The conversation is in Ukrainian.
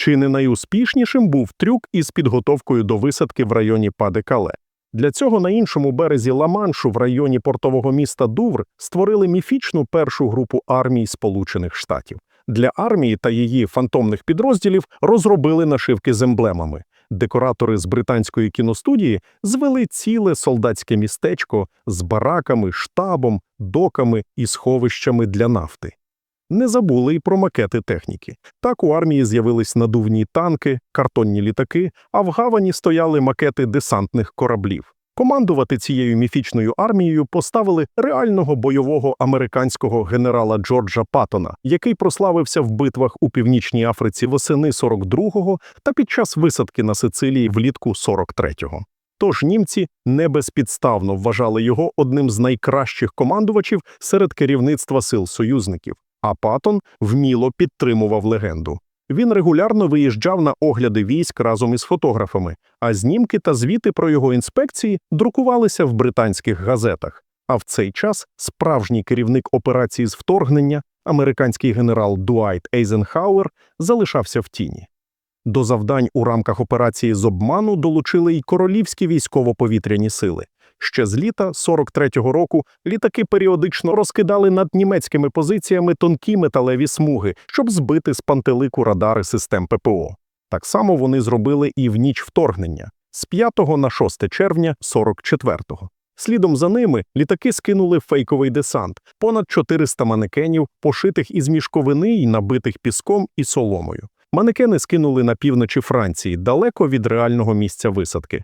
Чи не найуспішнішим був трюк із підготовкою до висадки в районі Паде-Кале? Для цього на іншому березі Ла-Маншу в районі портового міста Дувр створили міфічну першу групу армій Сполучених Штатів. Для армії та її фантомних підрозділів розробили нашивки з емблемами. Декоратори з британської кіностудії звели ціле солдатське містечко з бараками, штабом, доками і сховищами для нафти. Не забули й про макети техніки. Так у армії з'явились надувні танки, картонні літаки, а в гавані стояли макети десантних кораблів. Командувати цією міфічною армією поставили реального бойового американського генерала Джорджа Паттона, який прославився в битвах у Північній Африці восени 42-го та під час висадки на Сицилії влітку 43-го. Тож німці не безпідставно вважали його одним з найкращих командувачів серед керівництва сил союзників, а Паттон вміло підтримував легенду. Він регулярно виїжджав на огляди військ разом із фотографами, а знімки та звіти про його інспекції друкувалися в британських газетах. А в цей час справжній керівник операції з вторгнення, американський генерал Дуайт Ейзенхауер, залишався в тіні. До завдань у рамках операції з обману долучили й королівські військово-повітряні сили. Ще з літа 43-го року літаки періодично розкидали над німецькими позиціями тонкі металеві смуги, щоб збити з пантелику радари систем ППО. Так само вони зробили і в ніч вторгнення з 5 на 6 червня 44-го. Слідом за ними літаки скинули фейковий десант, понад 400 манекенів, пошитих із мішковини й набитих піском і соломою. Манекени скинули на півночі Франції, далеко від реального місця висадки.